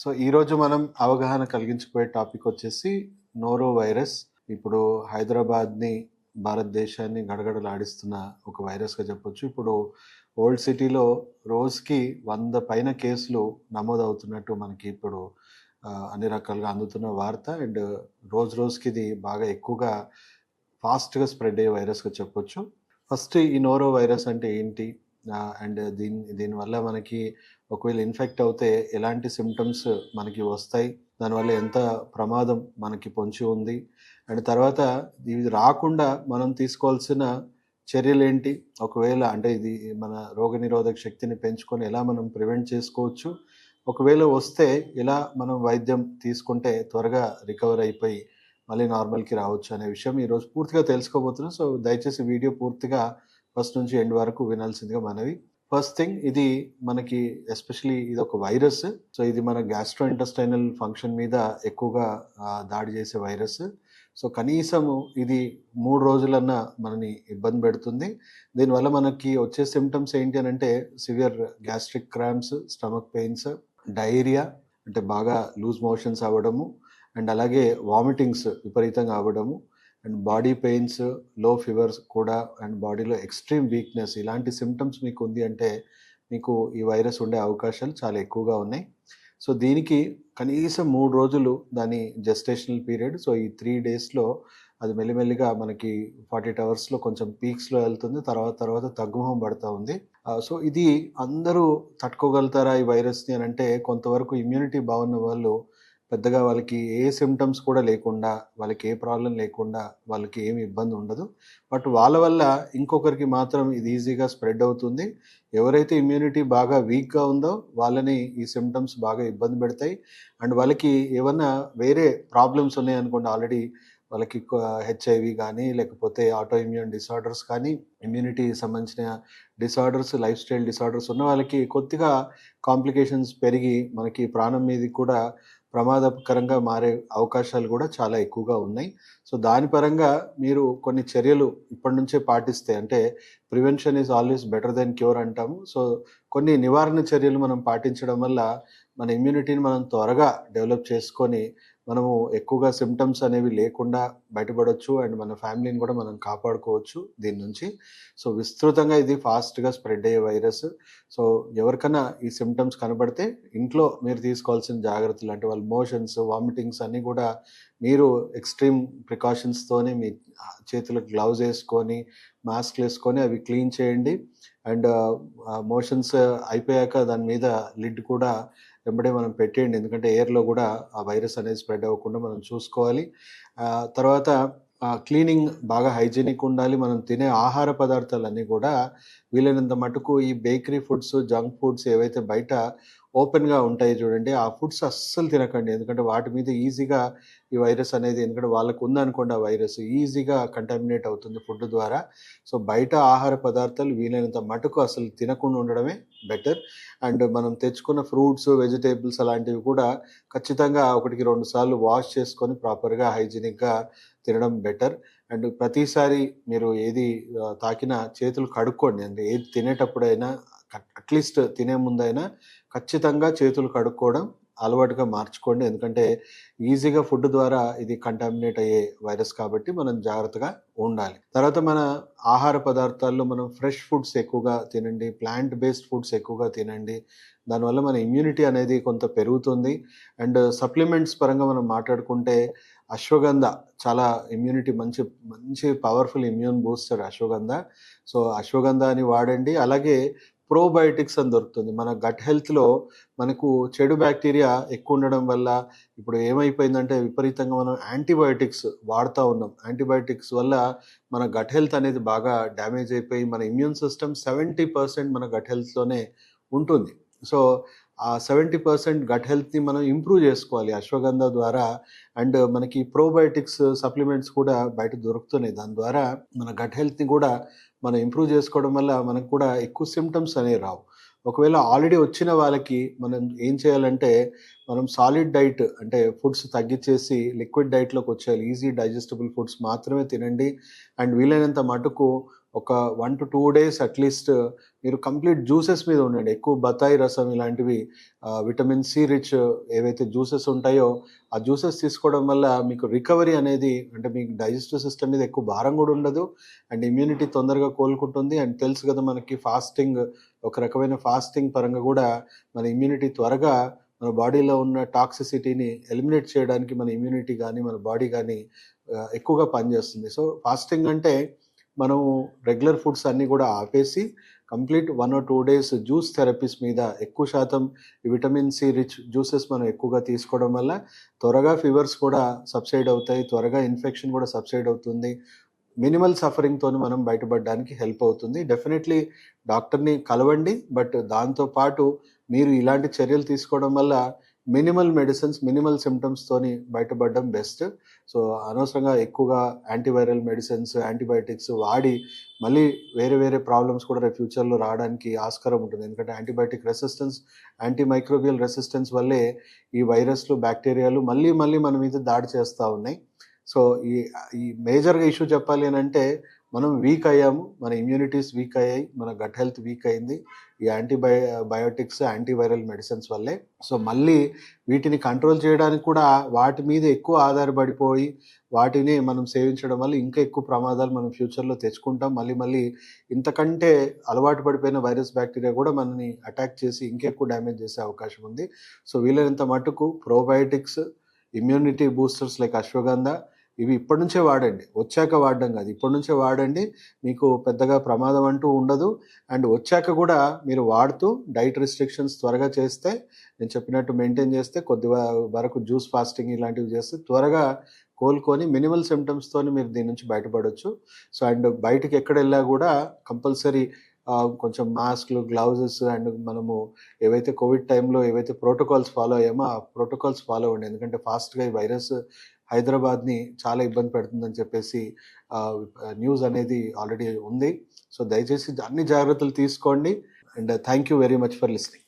So ఈరోజు మనం అవగాహన కలిగించిపోయే టాపిక్ వచ్చేసి నోరో వైరస్ ఇప్పుడు హైదరాబాద్ని భారతదేశాన్ని గడగడలాడిస్తున్న ఒక వైరస్గా చెప్పొచ్చు. ఇప్పుడు ఓల్డ్ సిటీలో రోజుకి వంద పైన కేసులు నమోదవుతున్నట్టు మనకి ఇప్పుడు అన్ని రకాలుగా అందుతున్న వార్త. అండ్ రోజు రోజుకి ఇది బాగా ఎక్కువగా ఫాస్ట్గా స్ప్రెడ్ అయ్యే వైరస్గా చెప్పొచ్చు. ఫస్ట్ ఈ నోరో వైరస్ అంటే ఏంటి? అండ్ దీని దీనివల్ల మనకి ఒకవేళ ఇన్ఫెక్ట్ అవుతే ఎలాంటి సిమ్టమ్స్ మనకి వస్తాయి? దానివల్ల ఎంత ప్రమాదం మనకి పొంచి ఉంది? అండ్ తర్వాత ఇది రాకుండా మనం తీసుకోవాల్సిన చర్యలు ఏంటి? ఒకవేళ అంటే ఇది మన రోగనిరోధక శక్తిని పెంచుకొని ఎలా మనం ప్రివెంట్ చేసుకోవచ్చు? ఒకవేళ వస్తే ఎలా మనం వైద్యం తీసుకుంటే త్వరగా రికవర్ అయిపోయి మళ్ళీ నార్మల్కి రావచ్చు అనే విషయం ఈరోజు పూర్తిగా తెలుసుకోబోతున్నాం. సో దయచేసి వీడియో పూర్తిగా ఫస్ట్ నుంచి ఎండ్ వరకు వినాల్సిందిగా మనవి ఫస్ట్ థింగ్ ఇది మనకి ఎస్పెషలీ ఇది ఒక వైరస్ సో ఇది మన గ్యాస్ట్రో ఇంటెస్టైనల్ ఫంక్షన్ మీద ఎక్కువగా దాడి చేసే వైరస్ సో కనీసము ఇది మూడు రోజులన్నా మనని ఇబ్బంది పెడుతుంది. దీనివల్ల మనకి వచ్చే సిమ్టమ్స్ ఏంటి అని అంటే severe gastric cramps stomach pains diarrhoea అంటే బాగా లూజ్ మోషన్స్ అవ్వడము అండ్ అలాగే వామిటింగ్స్ విపరీతంగా అవ్వడము. అండ్ బాడీ పెయిన్స్లో ఫీవర్స్ కూడా అండ్ బాడీలో ఎక్స్ట్రీమ్ వీక్నెస్ ఇలాంటి సిమ్టమ్స్ మీకు ఉంది అంటే మీకు ఈ వైరస్ ఉండే అవకాశాలు చాలా ఎక్కువగా ఉన్నాయి. సో దీనికి కనీసం మూడు రోజులు దాని జెస్టేషనల్ పీరియడ్ సో ఈ త్రీ డేస్లో అది మెల్లిమెల్లిగా మనకి ఫార్టీ ఎయిట్ అవర్స్లో కొంచెం పీక్స్లో వెళ్తుంది. తర్వాత తర్వాత తగ్గుముఖం పడుతూ ఉంది. సో ఇది అందరూ తట్టుకోగలుగుతారా ఈ వైరస్ని అని అంటే కొంతవరకు ఇమ్యూనిటీ బాగున్న వాళ్ళు పెద్దగా వాళ్ళకి ఏ సిమ్టమ్స్ కూడా లేకుండా వాళ్ళకి ఏ ప్రాబ్లం లేకుండా వాళ్ళకి ఏమి ఇబ్బంది ఉండదు. బట్ వాళ్ళ వల్ల ఇంకొకరికి మాత్రం ఇది ఈజీగా స్ప్రెడ్ అవుతుంది. ఎవరైతే ఇమ్యూనిటీ బాగా వీక్గా ఉందో వాళ్ళని ఈ సిమ్టమ్స్ బాగా ఇబ్బంది పెడతాయి. అండ్ వాళ్ళకి ఏమన్నా వేరే ప్రాబ్లమ్స్ ఉన్నాయనుకోండి ఆల్రెడీ వాళ్ళకి హెచ్ఐవి కానీ లేకపోతే ఆటో ఇమ్యూన్ డిసార్డర్స్ కానీ ఇమ్యూనిటీ సంబంధించిన డిసార్డర్స్ లైఫ్ స్టైల్ డిసార్డర్స్ ఉన్న వాళ్ళకి కొద్దిగా కాంప్లికేషన్స్ పెరిగి మనకి ప్రాణం మీద కూడా ప్రమాదకరంగా మారే అవకాశాలు కూడా చాలా ఎక్కువగా ఉన్నాయి. సో దాని పరంగా మీరు కొన్ని చర్యలు ఇప్పటి నుంచే పాటిస్తే అంటే prevention is always better than cure అంటాము. సో కొన్ని నివారణ చర్యలు మనం పాటించడం వల్ల మన ఇమ్యూనిటీని మనం త్వరగా డెవలప్ చేసుకొని మనము ఎక్కువగా సిమ్టమ్స్ అనేవి లేకుండా బయటపడవచ్చు అండ్ మన ఫ్యామిలీని కూడా మనం కాపాడుకోవచ్చు దీని నుంచి. సో విస్తృతంగా ఇది ఫాస్ట్గా స్ప్రెడ్ అయ్యే వైరస్. సో ఎవరికైనా ఈ సిమ్టమ్స్ కనబడితే ఇంట్లో మీరు తీసుకోవాల్సిన జాగ్రత్తలు అంటే వాళ్ళ మోషన్స్ వామిటింగ్స్ అన్నీ కూడా మీరు ఎక్స్ట్రీమ్ ప్రికాషన్స్తోనే మీ చేతులకు గ్లౌజ్ వేసుకొని మాస్క్లు వేసుకొని అవి క్లీన్ చేయండి. అండ్ మోషన్స్ అయిపోయాక దాని మీద లిడ్ కూడా వెంబడే మనం పెట్టేయండి. ఎందుకంటే ఎయిర్లో కూడా ఆ వైరస్ అనేది స్ప్రెడ్ అవ్వకుండా మనం చూసుకోవాలి. తర్వాత క్లీనింగ్ బాగా హైజీనిక్ ఉండాలి. మనం తినే ఆహార పదార్థాలన్నీ కూడా వీలైనంత మటుకు ఈ బేకరీ ఫుడ్స్ జంక్ ఫుడ్స్ ఏవైతే బయట ఓపెన్గా ఉంటాయి చూడండి. ఆ ఫుడ్స్ అస్సలు తినకండి. ఎందుకంటే వాటి మీద ఈజీగా ఈ వైరస్ అనేది ఎందుకంటే వాళ్ళకు ఉందనుకోండి ఆ వైరస్ ఈజీగా కంటామినేట్ అవుతుంది ఫుడ్ ద్వారా. సో బయట ఆహార పదార్థాలు వీలైనంత మటుకు అసలు తినకుండా ఉండడమే బెటర్. అండ్ మనం తెచ్చుకున్న ఫ్రూట్స్ వెజిటేబుల్స్ అలాంటివి కూడా ఖచ్చితంగా ఒకటికి రెండు సార్లు వాష్ చేసుకొని ప్రాపర్గా హైజీనిక్గా తినడం బెటర్. అండ్ ప్రతిసారి మీరు ఏది తాకినా చేతులు కడుక్కోండి. అంటే ఏది తినేటప్పుడైనా అట్లీస్ట్ తినే ముందైనా ఖచ్చితంగా చేతులు కడుక్కోవడం అలవాటుగా మార్చుకోండి. ఎందుకంటే ఈజీగా ఫుడ్ ద్వారా ఇది కంటామినేట్ అయ్యే వైరస్ కాబట్టి మనం జాగ్రత్తగా ఉండాలి. తర్వాత మన ఆహార పదార్థాల్లో మనం ఫ్రెష్ ఫుడ్స్ ఎక్కువగా తినండి ప్లాంట్ బేస్డ్ ఫుడ్స్ ఎక్కువగా తినండి. దానివల్ల మన ఇమ్యూనిటీ అనేది కొంత పెరుగుతుంది. అండ్ సప్లిమెంట్స్ పరంగా మనం మాట్లాడుకుంటే అశ్వగంధ చాలా ఇమ్యూనిటీ మంచి మంచి powerful immune booster ashwagandha. So ashwagandha అని వాడండి. అలాగే ప్రోబయోటిక్స్ అని దొరుకుతుంది. మన గట్ హెల్త్లో మనకు చెడు బ్యాక్టీరియా ఎక్కువ ఉండడం వల్ల ఇప్పుడు ఏమైపోయిందంటే విపరీతంగా మనం యాంటీబయోటిక్స్ వాడుతూ ఉన్నాం. యాంటీబయోటిక్స్ వల్ల మన గట్ హెల్త్ అనేది బాగా డ్యామేజ్ అయిపోయి మన ఇమ్యూన్ సిస్టమ్ సెవెంటీ పర్సెంట్ మన గట్ హెల్త్లోనే ఉంటుంది. సో ఆ సెవెంటీ పర్సెంట్ గట్ హెల్త్ని మనం ఇంప్రూవ్ చేసుకోవాలి అశ్వగంధ ద్వారా. అండ్ మనకి ప్రోబయోటిక్స్ సప్లిమెంట్స్ కూడా బయట దొరుకుతున్నాయి. దాని ద్వారా మన గట్ హెల్త్ని కూడా మనం ఇంప్రూవ్ చేసుకోవడం వల్ల మనకు కూడా ఎక్కువ సిమ్టమ్స్ అనేవి రావు. ఒకవేళ ఆల్రెడీ వచ్చిన వాళ్ళకి మనం ఏం చేయాలంటే మనం సాలిడ్ డైట్ అంటే ఫుడ్స్ తగ్గించేసి లిక్విడ్ డైట్లోకి వచ్చేయాలి. ఈజీ డైజెస్టబుల్ ఫుడ్స్ మాత్రమే తినండి. అండ్ వీలైనంత మటుకు ఒక one to two days at least మీరు కంప్లీట్ జ్యూసెస్ మీద ఉండండి. ఎక్కువ బత్తాయి రసం ఇలాంటివి విటమిన్ సి రిచ్ ఏవైతే జ్యూసెస్ ఉంటాయో ఆ జ్యూసెస్ తీసుకోవడం వల్ల మీకు రికవరీ అనేది అంటే మీకు డైజెస్టివ్ సిస్టమ్ మీద ఎక్కువ భారం కూడా ఉండదు. అండ్ ఇమ్యూనిటీ తొందరగా కోలుకుంటుంది. అండ్ తెలుసు కదా మనకి ఫాస్టింగ్ ఒక రకమైన ఫాస్టింగ్ పరంగా కూడా మన ఇమ్యూనిటీ త్వరగా మన బాడీలో ఉన్న టాక్సిసిటీని ఎలిమినేట్ చేయడానికి మన ఇమ్యూనిటీ కానీ మన బాడీ కానీ ఎక్కువగా పనిచేస్తుంది. సో ఫాస్టింగ్ అంటే మనం రెగ్యులర్ ఫుడ్స్ అన్నీ కూడా ఆపేసి complete one or two days juice therapies మీద ఎక్కువ శాతం విటమిన్ సి రిచ్ జ్యూసెస్ మనం ఎక్కువగా తీసుకోవడం వల్ల త్వరగా ఫీవర్స్ కూడా సబ్సైడ్ అవుతాయి త్వరగా ఇన్ఫెక్షన్ కూడా సబ్సైడ్ అవుతుంది. మినిమల్ సఫరింగ్తో మనం బయటపడడానికి హెల్ప్ అవుతుంది. డెఫినెట్లీ డాక్టర్ని కలవండి బట్ దాంతో పాటు మీరు ఇలాంటి చర్యలు తీసుకోవడం వల్ల మినిమల్ మెడిసిన్స్ మినిమల్ సిమ్టమ్స్తోని బయటపడడం బెస్ట్. సో అనవసరంగా ఎక్కువగా యాంటీవైరల్ మెడిసిన్స్ యాంటీబయాటిక్స్ వాడి మళ్ళీ వేరే వేరే ప్రాబ్లమ్స్ కూడా రేపు ఫ్యూచర్లో రావడానికి ఆస్కారం ఉంటుంది. ఎందుకంటే యాంటీబయాటిక్ రెసిస్టెన్స్ యాంటీమైక్రోబియల్ రెసిస్టెన్స్ వల్లే ఈ వైరస్లు బ్యాక్టీరియాలు మళ్ళీ మళ్ళీ మన మీద దాడి చేస్తూ ఉన్నాయి. సో ఈ ఈ మేజర్గా ఇష్యూ చెప్పాలి అని అంటే మనం వీక్ అయ్యాము మన ఇమ్యూనిటీస్ వీక్ అయ్యాయి మన గట్ హెల్త్ వీక్ అయింది ఈ యాంటీబయో బయోటిక్స్ యాంటీవైరల్ మెడిసిన్స్ వల్లే. సో మళ్ళీ వీటిని కంట్రోల్ చేయడానికి కూడా వాటి మీద ఎక్కువ ఆధారపడిపోయి వాటిని మనం సేవించడం వల్ల ఇంకా ఎక్కువ ప్రమాదాలు మనం ఫ్యూచర్లో తెచ్చుకుంటాం. మళ్ళీ మళ్ళీ ఇంతకంటే అలవాటు పడిపోయిన వైరస్ బ్యాక్టీరియా కూడా మనని అటాక్ చేసి ఇంకెక్కువ డ్యామేజ్ చేసే అవకాశం ఉంది. సో వీలైనంత మటుకు probiotics immunity boosters like ashwagandha ఇవి ఇప్పటి నుంచే వాడండి. వచ్చాక వాడడం కాదు. ఇప్పటి నుంచే వాడండి. మీకు పెద్దగా ప్రమాదం అంటూ ఉండదు. అండ్ వచ్చాక కూడా మీరు వాడుతూ డైట్ రిస్ట్రిక్షన్స్ త్వరగా చేస్తే నేను చెప్పినట్టు మెయింటైన్ చేస్తే కొద్ది వరకు జ్యూస్ ఫాస్టింగ్ ఇలాంటివి చేస్తే త్వరగా కోలుకొని మినిమల్ సిమ్టమ్స్తో మీరు దీని నుంచి బయటపడవచ్చు సో అండ్ బయటికి ఎక్కడ వెళ్ళా కూడా కంపల్సరీ కొంచెం మాస్క్లు గ్లౌజెస్ అండ్ మనము ఏవైతే కోవిడ్ టైంలో ఏవైతే ప్రోటోకాల్స్ ఫాలో అయ్యామో ఆ ప్రోటోకాల్స్ ఫాలో అవ్వండి. ఎందుకంటే ఫాస్ట్గా ఈ వైరస్ హైదరాబాద్ని చాలా ఇబ్బంది పెడుతుందని చెప్పేసి న్యూస్ అనేది ఆల్రెడీ ఉంది. సో దయచేసి అన్ని జాగ్రత్తలు తీసుకోండి. And thank you very much for listening.